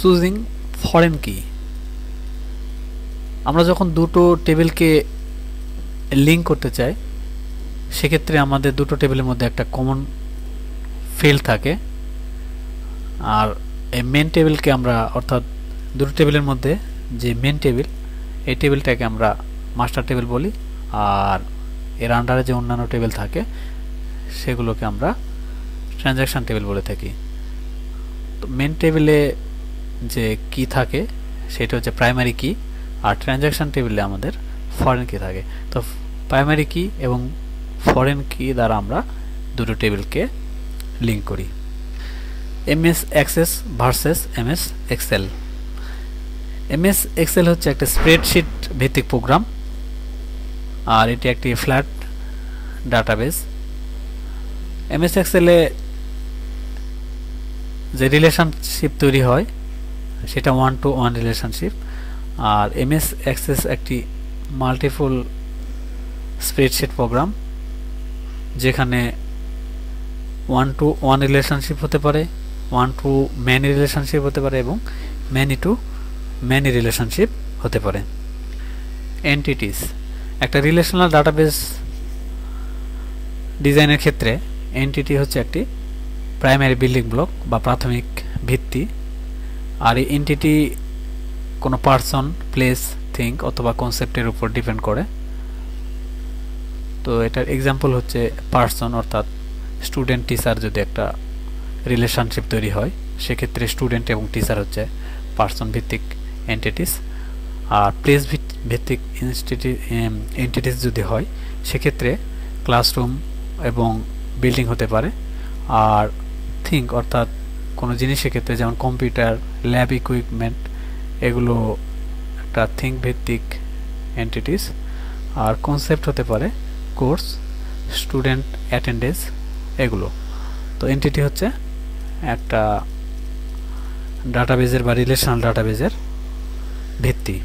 Choosing foreign কি? আমরা যখন দুটো টেবিলকে লিঙ্ক করতে চাই, সেক্ষেত্রে আমাদের দুটো টেবিলের মধ্যে একটা কমন ফিল্ড থাকে। আর এই মেন টেবিলকে আমরা, অর্থাৎ দুটো টেবিলের মধ্যে যে মেন টেবিল এই টেবিলটাকে আমরা মাস্টার টেবিল বলি। আর এর আন্ডারে যে অন্যান্য টেবিল থাকে, সেগুলোকে আমরা ট্রানজ্যাকশান টেবিল বলে থাকি। তো মেন টেবিলে যে কি থাকে, সেটা হচ্ছে প্রাইমারি কি আর ট্রানজ্যাকশান টেবিলে আমাদের ফরেন কি থাকে। তো প্রাইমারি কি এবং ফরেন কি দ্বারা আমরা দুটো টেবিলকে লিঙ্ক করি। MS Access versus MS Excel MS Excel হচ্ছে একটা স্প্রেডশিট ভিত্তিক প্রোগ্রাম আর এটি একটি ফ্ল্যাট ডাটাবেস এমএস এক্সেলে যে রিলেশনশিপ তৈরি হয় সেটা ওয়ান টু ওয়ান রিলেশনশিপ আর এমএস অ্যাক্সেস একটি মাল্টিফুল স্প্রেডশিট প্রোগ্রাম যেখানে ওয়ান টু ওয়ান রিলেশনশিপ হতে পারে ওয়ান টু ম্যানি রিলেশনশিপ হতে পারে এবং ম্যানি টু ম্যানি রিলেশনশিপ হতে পারে। এন্টিটিস একটা রিলেশনাল ডাটাবেস ডিজাইনের ক্ষেত্রে এনটিটি হচ্ছে একটি প্রাইমারি বিল্ডিং ব্লক বা প্রাথমিক ভিত্তি। আর এই এনটিটি কোনো পার্সন প্লেস থিঙ্ক অথবা কনসেপ্টের উপর ডিপেন্ড করে। তো এটার এক্সাম্পল হচ্ছে পার্সন অর্থাৎ স্টুডেন্ট টিচার যদি একটা রিলেশনশিপ তৈরি হয়, সেক্ষেত্রে স্টুডেন্ট এবং টিচার হচ্ছে পার্সন ভিত্তিক এন্টিটিস আর প্লেস ভিত্তিক ইনস্টিটি এন্টিটিস যদি হয়, সেক্ষেত্রে ক্লাসরুম এবং বিল্ডিং হতে পারে। আর থিঙ্ক অর্থাৎ কোনো জিনিসের ক্ষেত্রে যেমন কম্পিউটার ল্যাব ইকুইপমেন্ট এগুলো একটা থিঙ্ক ভিত্তিক এন্টিটিস আর কনসেপ্ট হতে পারে কোর্স স্টুডেন্ট অ্যাটেন্ডেন্স এগুলো। তো এন্টিটি হচ্ছে একটা ডাটাবেজের বা রিলেশনাল ডাটাবেজের ভিত্তি।